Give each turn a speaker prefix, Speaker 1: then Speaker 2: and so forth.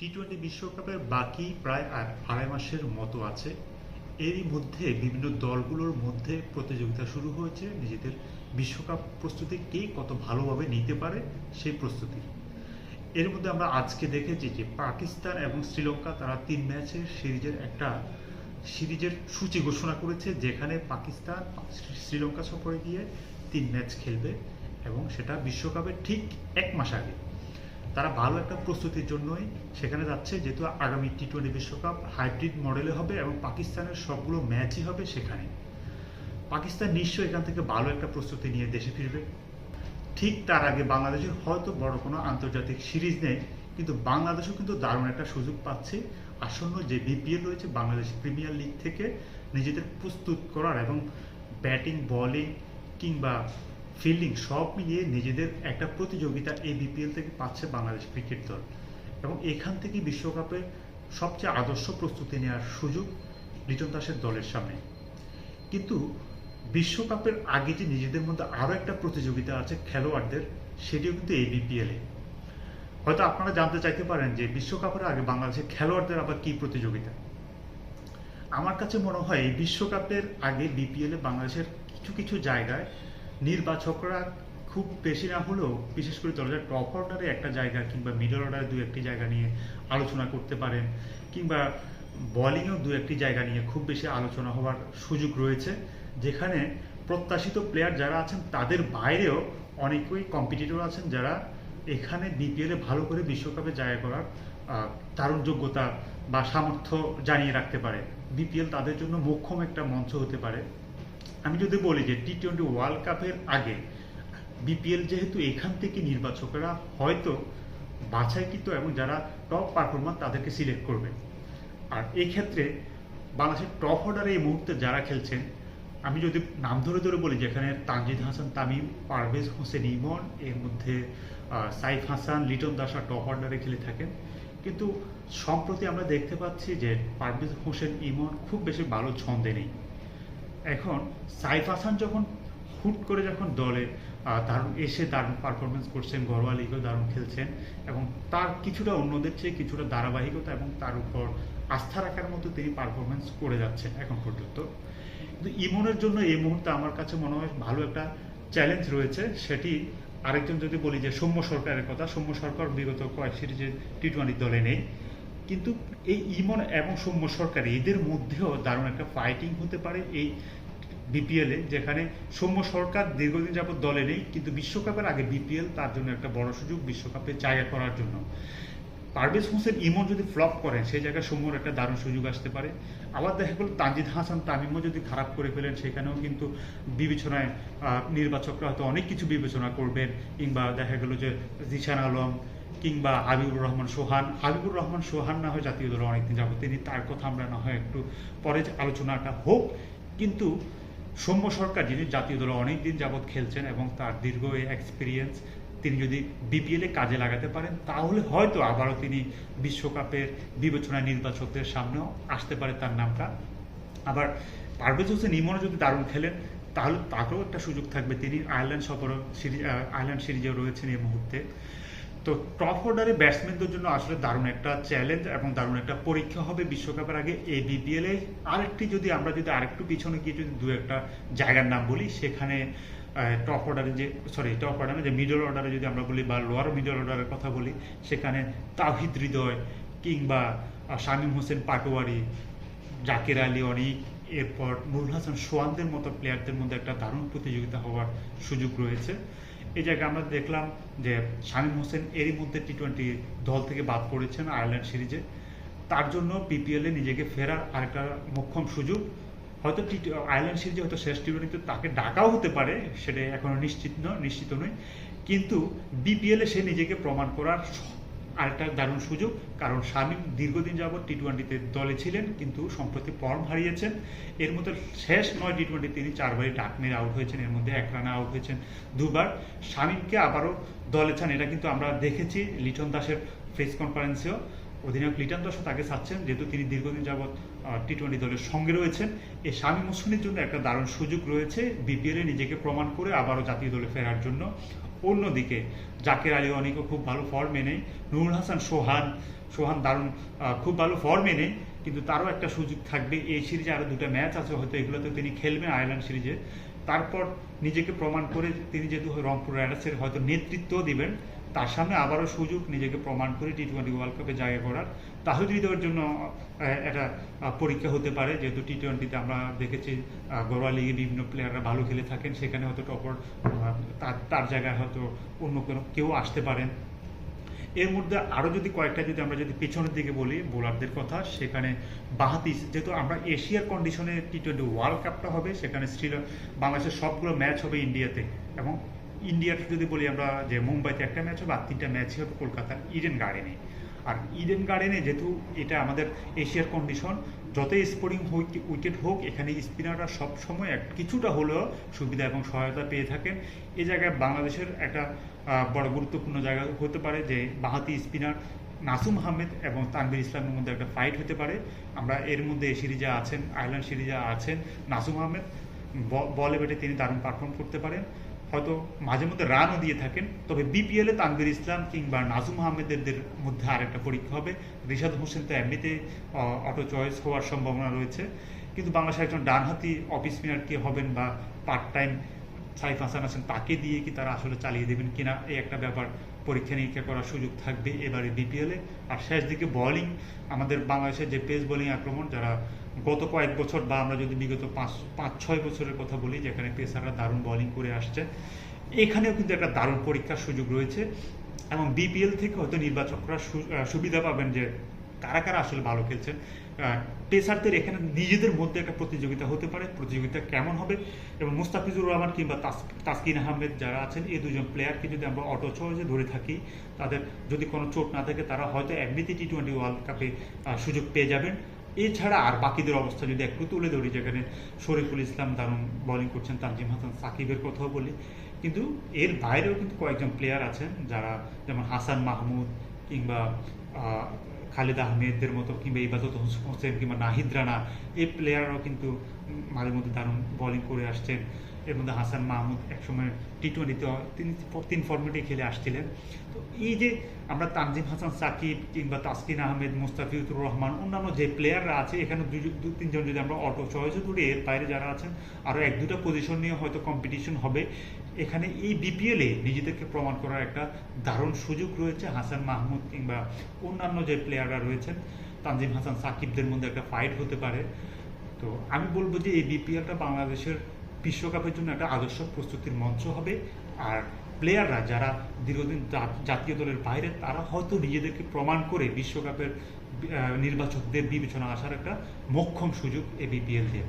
Speaker 1: T twenty বিশ্বকাপের বাকি প্রায় আড়াই মাসের মতো আছে। এরই মধ্যে বিভিন্ন দলগুলোর মধ্যে প্রতিযোগিতা শুরু হয়েছে। নিজেদের বিশ্বকাপ প্রস্তুতি কে কত ভালোভাবে নিতে পারে সেই প্রস্তুতি। এর মধ্যে আমরা আজকে দেখেছি যে পাকিস্তান এবং শ্রীলঙ্কা তারা তিন ম্যাচের সিরিজের একটা সিরিজের সূচি ঘোষণা করেছে, যেখানে পাকিস্তান, শ্রীলঙ্কা সফরে গিয়ে তিন ম্যাচ খেলবে এবং সেটা বিশ্বকাপের ঠিক এক মাস আগে। তারা ভালো একটা প্রস্তুতির জন্যই সেখানে যাচ্ছে, যেহেতু আগামী টি টোয়েন্টি বিশ্বকাপ হাইব্রিড মডেলে হবে এবং পাকিস্তানের সবগুলো ম্যাচই হবে সেখানে। পাকিস্তান নিশ্চয়ই এখান থেকে ভালো একটা প্রস্তুতি নিয়ে দেশে ফিরবে। ঠিক তার আগে বাংলাদেশের হয়তো বড় কোনো আন্তর্জাতিক সিরিজ নেই, কিন্তু বাংলাদেশও কিন্তু দারুণ একটা সুযোগ পাচ্ছে। আসন্ন যে বিপিএল রয়েছে বাংলাদেশ প্রিমিয়ার লিগ থেকে নিজেদের প্রস্তুত করার এবং ব্যাটিং বলিং কিংবা ফিল্ডিং সব মিলিয়ে নিজেদের একটা প্রতিযোগিতা এই বিপিএল থেকে পাচ্ছে বাংলাদেশ ক্রিকেট দল। এবং এখান থেকে বিশ্বকাপে সবচেয়ে আদর্শ প্রস্তুতি নেওয়ার সুযোগ লিটন দাসের দলের সামনে। কিন্তু বিশ্বকাপের আগে যে নিজেদের মধ্যে আরও একটা প্রতিযোগিতা আছে খেলোয়াড়দের, সেটিও কিন্তু এই বিপিএলে হয়তো আপনারা জানতে চাইতে পারেন যে বিশ্বকাপের আগে বাংলাদেশের খেলোয়াড়দের আবার কি প্রতিযোগিতা? আমার কাছে মনে হয় বিশ্বকাপের আগে বিপিএলে বাংলাদেশের কিছু কিছু জায়গায় নির্বাচকরা খুব বেশি না হলেও, বিশেষ করে দলের টপ অর্ডারে একটা জায়গা কিংবা মিডল অর্ডারে দু একটি জায়গা নিয়ে আলোচনা করতে পারেন, কিংবা বোলিংয়েও দু একটি জায়গা নিয়ে খুব বেশি আলোচনা হওয়ার সুযোগ রয়েছে, যেখানে প্রত্যাশিত প্লেয়ার যারা আছেন, তাদের বাইরেও অনেকেই কম্পিটিটর আছেন যারা এখানে বিপিএলে ভালো করে বিশ্বকাপে জায়গা করার দারুণ যোগ্যতা বা সামর্থ্য জানিয়ে রাখতে পারে। বিপিএল তাদের জন্য মোক্ষম একটা মঞ্চ হতে পারে। আমি যদি বলি যে টি টোয়েন্টি ওয়ার্ল্ড কাপের আগে বিপিএল যেহেতু এখান থেকে নির্বাচকরা হয়তো বাছাইকৃত এবং যারা টপ পারফরমার তাদেরকে সিলেক্ট করবে। আর এই ক্ষেত্রে বাংলাদেশের টপ অর্ডারে এই মুহূর্তে যারা খেলছেন, আমি যদি নাম ধরে ধরে বলি যেখানে তানজিদ হাসান, তামিম, পারভেজ হোসেন, ইমন, এর মধ্যে সাইফ হাসান, লিটন দাসা টপ অর্ডারে খেলে থাকেন। কিন্তু সম্প্রতি আমরা দেখতে পাচ্ছি যে পারভেজ হোসেন, ইমন খুব বেশি ভালো ছন্দে নেই। এখন সাইফ হাসান যখন হুট করে যখন দলে দারুণ এসে দারুণ পারফরমেন্স করছেন, ঘরোয়া লিগেও দারুণ খেলছেন এবং তার কিছুটা অন্যদের চেয়ে কিছুটা ধারাবাহিকতা এবং তার উপর আস্থা রাখার মতো তিনি পারফরমেন্স করে যাচ্ছেন এখন পর্যন্ত। কিন্তু ইমনের জন্য এই মুহূর্তে আমার কাছে মনে হয় ভালো একটা চ্যালেঞ্জ রয়েছে। সেটি আরেকজন যদি বলি যে সৌম্য সরকারের কথা, সৌম্য সরকার বিগত কয়েক সিরিজে টি টোয়েন্টি দলে নেই। কিন্তু এই ইমন এবং সৌম্য সরকার, এদের মধ্যেও দারুণ একটা ফাইটিং হতে পারে এই বিপিএলে যেখানে সৌম্য সরকার দীর্ঘদিন যাবত দলে নেই, কিন্তু বিশ্বকাপের আগে বিপিএল তার জন্য একটা বড় সুযোগ বিশ্বকাপে জায়গা করার জন্য। পারভেজ হোসেন ইমন যদি ফ্লপ করেন, সেই জায়গায় সৌম্যর একটা দারুণ সুযোগ আসতে পারে। আবার দেখা গেল তানজিদ হাসান তামিমও যদি খারাপ করে ফেলেন, সেখানেও কিন্তু বিবেচনায় নির্বাচকরা হয়তো অনেক কিছু বিবেচনা করবেন, কিংবা দেখা গেল যে জিশান আলম কিংবা হাবিবুর রহমান সোহান। হাবিবুর রহমান সোহান না হয় জাতীয় দলে অনেকদিন যাব তিনি তার কথা আমরা না হয় একটু পরে আলোচনাটা হোক। কিন্তু সৌম্য সরকার, যিনি জাতীয় দলে অনেকদিন যাবৎ খেলছেন এবং তার দীর্ঘ এক্সপিরিয়েন্স তিনি যদি বিপিএলে কাজে লাগাতে পারেন, তাহলে হয়তো আবারও তিনি বিশ্বকাপের বিবেচনায় নির্বাচকদের সামনেও আসতে পারে তার নামটা। আবার পারভেজ হোসেন ইমনও যদি দারুণ খেলেন, তাহলে তাকেও একটা সুযোগ থাকবে। তিনি আয়ারল্যান্ড সফর সিরিজ আয়ারল্যান্ড সিরিজেও রয়েছেন এই মুহূর্তে। তো টপ অর্ডারে ব্যাটসম্যানদের জন্য আসলে দারুণ একটা চ্যালেঞ্জ এবং দারুণ একটা পরীক্ষা হবে বিশ্বকাপের আগে এই বিপিএল এ। আরেকটি যদি আমরা যদি আরেকটু পিছনে গিয়ে যদি দু একটা জায়গার নাম বলি, সেখানে টপ অর্ডারে যে সরি টপ অর্ডারে যে মিডল অর্ডারে যদি আমরা বলি বা লোয়ার মিডল অর্ডারের কথা বলি, সেখানে তাহিদ হৃদয় কিংবা শামীম হোসেন পাটোয়ারি, জাকির আলী অনিক, এরপর নুরুল হাসান সোয়ানদের মতো প্লেয়ারদের মধ্যে একটা দারুণ প্রতিযোগিতা হওয়ার সুযোগ রয়েছে। এই জায়গায় আমরা দেখলাম যে শামীম হোসেন এরই মধ্যে টি টোয়েন্টি দল থেকে বাদ পড়েছেন আয়ারল্যান্ড সিরিজে। তার জন্য পিপিএল নিজেকে ফেরার আরেকটা মোক্ষম সুযোগ। হয়তো টি আয়ারল্যান্ড সিরিজে হয়তো শেষ টি টোয়েন্টিতে তাকে ডাকাও হতে পারে, সেটা এখনও নিশ্চিত নয় নিশ্চিত নয়। কিন্তু বিপিএল সে নিজেকে প্রমাণ করার আরেকটা দারুণ সুযোগ, কারণ শামীম দীর্ঘদিন যাবৎ টি টোয়েন্টিতে দলে ছিলেন, কিন্তু সম্প্রতি ফর্ম হারিয়েছেন। এর মধ্যে শেষ নয় টি টোয়েন্টি তিনি চারবারই ডাক মেরে আউট হয়েছেন, এর মধ্যে এক রানে আউট হয়েছেন দুবার। শামীমকে আবারও দলে চান এটা কিন্তু আমরা দেখেছি লিটন দাসের প্রেস কনফারেন্সেও অধিনায়ক লিটন দাসও তাকে চাচ্ছেন যেহেতু তিনি দীর্ঘদিন যাবৎ টি টোয়েন্টি দলের সঙ্গে রয়েছেন। এই শামীম হোসেনের জন্য একটা দারুণ সুযোগ রয়েছে বিপিএল নিজেকে প্রমাণ করে আবারও জাতীয় দলে ফেরার জন্য। অন্যদিকে জাকের আলী অনেকও খুব ভালো ফর্মে নেই নুরুল হাসান সোহান সোহান দারুণ খুব ভালো ফর্মে নেই কিন্তু তারও একটা সুযোগ থাকবে। এই সিরিজে আরও দুটো ম্যাচ আছে, হয়তো এগুলোতে তিনি খেলবেন আয়ারল্যান্ড সিরিজে। তারপর নিজেকে প্রমাণ করে তিনি যেহেতু রংপুর রাইডার্সের হয়তো নেতৃত্ব দিবেন, তার সামনে আবারও সুযোগ নিজেকে প্রমাণ করে টি টোয়েন্টি ওয়ার্ল্ড কাপে জায়গা করার। তাহলে হৃদয়ের জন্য একটা পরীক্ষা হতে পারে। যেহেতু টি টোয়েন্টিতে আমরা দেখেছি ঘরোয়া লিগে বিভিন্ন প্লেয়াররা ভালো খেলে থাকেন, সেখানে হয়তো টপর তার তার জায়গায় হয়তো অন্য কোনো, কেউ আসতে পারেন। এর মধ্যে আরও যদি কয়েকটা যদি আমরা যদি পেছনের দিকে বলি, বোলারদের কথা, সেখানে বাহাতি, যেহেতু আমরা এশিয়ার কন্ডিশনে টি টোয়েন্টি ওয়ার্ল্ড কাপটা হবে, সেখানে শ্রীলঙ্কা বাংলাদেশের সবগুলো ম্যাচ হবে ইন্ডিয়াতে এবং ইন্ডিয়ার যদি বলি আমরা যে মুম্বাইতে একটা ম্যাচ হবে, আর তিনটা ম্যাচই হবে কলকাতার ইডেন গার্ডেনে আর ইডেন গার্ডেনে যেহেতু এটা আমাদের এশিয়ার কন্ডিশন যতই স্পোর্টিং উইকেট হোক, এখানে স্পিনাররা সব সময় এক কিছুটা হলেও সুবিধা এবং সহায়তা পেয়ে থাকেন। এ জায়গায় বাংলাদেশের একটা বড় গুরুত্বপূর্ণ জায়গা হতে পারে যে বাহাতি স্পিনার নাসুম আহমেদ এবং তানভীর ইসলামের মধ্যে একটা ফাইট হতে পারে। আমরা এর মধ্যে এই সিরিজে আছেন, আয়ারল্যান্ড সিরিজে আছেন নাসুম আহমেদ। বলে বেটে তিনি দারুণ পারফর্ম করতে পারেন। হয়তো মাঝে মধ্যে রানও দিয়ে থাকেন। তবে বিপিএলে তানবির ইসলাম কিংবা নাজুম আহমেদের মধ্যে আর একটা পরীক্ষা হবে। রিশাদ হোসেন তো এমনিতে অটো চয়েস হওয়ার সম্ভাবনা রয়েছে। কিন্তু বাংলাদেশের একজন ডানহাতি অফিস স্পিনার কে হবেন বা পার্ট টাইম সাইফ হাসান আছেন, তাকে দিয়ে কি তারা আসলে চালিয়ে দেবেন কিনা, এই একটা ব্যাপার পরীক্ষা নিরীক্ষা করার সুযোগ থাকবে এবারে বিপিএলে আর শেষ দিকে বোলিং আমাদের বাংলাদেশের যে পেস বোলিং আক্রমণ, যারা গত কয়েক বছর বা আমরা যদি বিগত পাঁচ পাঁচ, ছয় বছরের কথা বলি, যেখানে পেসাররা দারুণ বোলিং করে আসছে, এখানেও কিন্তু একটা দারুণ পরীক্ষার সুযোগ রয়েছে। এবং বিপিএল থেকে হয়তো নির্বাচকরা সুবিধা পাবেন যে কারা কারা আসলে ভালো খেলছেন। পেসারদের এখানে নিজেদের মধ্যে একটা প্রতিযোগিতা হতে পারে, প্রতিযোগিতা কেমন হবে? এবং মুস্তাফিজুর রহমান কিংবা তাস- তাসকিন আহমেদ যারা আছেন, এই দুজন প্লেয়ারকে যদি আমরা অটো চয়েসে ধরে থাকি, তাদের যদি কোনো চোট না থাকে, তারা হয়তো এমনিতে টি টোয়েন্টি ওয়ার্ল্ড কাপে সুযোগ পেয়ে যাবেন। এছাড়া আর বাকিদের অবস্থা যদি একটু তুলে ধরি, যেখানে শরীফুল ইসলাম দারুণ বোলিং করছেন, তানজিম হাসান সাকিবের কথাও বলি। কিন্তু এর বাইরেও কিন্তু কয়েকজন প্লেয়ার আছেন, যারা যেমন হাসান মাহমুদ কিংবা খালিদ আহমেদদের মতো কিংবা ইবাদত হোস- হোসেন কিংবা নাহিদ রানা, এই প্লেয়াররাও কিন্তু মাঝে মধ্যে দারুণ বোলিং করে আসছেন। এর মধ্যে হাসান মাহমুদ একসময় টি টোয়েন্টিতে তিনি তিন ফর্মেটে খেলে আসছিলেন। তো এই যে আমরা তানজিম হাসান, সাকিব কিংবা তাসকিন আহমেদ, মুস্তাফিজুর রহমান, অন্যান্য যে প্লেয়াররা আছে, এখানে দু তিনজন যদি আমরা অটো চয়েসে ধরি, এর বাইরে যারা আছেন আরও এক দুটো পজিশন নিয়ে হয়তো কম্পিটিশন হবে। এখানে এই বিপিএলে নিজেদেরকে প্রমাণ করার একটা দারুণ সুযোগ রয়েছে হাসান মাহমুদ কিংবা অন্যান্য যে প্লেয়াররা রয়েছেন, তানজিম হাসান, সাকিবদের মধ্যে একটা ফাইট হতে পারে। তো আমি বলব যে এই বিপিএলটা বাংলাদেশের বিশ্বকাপের জন্য একটা আদর্শ প্রস্তুতির মঞ্চ হবে। আর প্লেয়াররা যারা দীর্ঘদিন জাতীয় দলের বাইরে, তারা হয়তো নিজেদেরকে প্রমাণ করে বিশ্বকাপের নির্বাচকদের বিবেচনা আসার একটা মোক্ষম সুযোগ এ বিপিএল দিয়ে।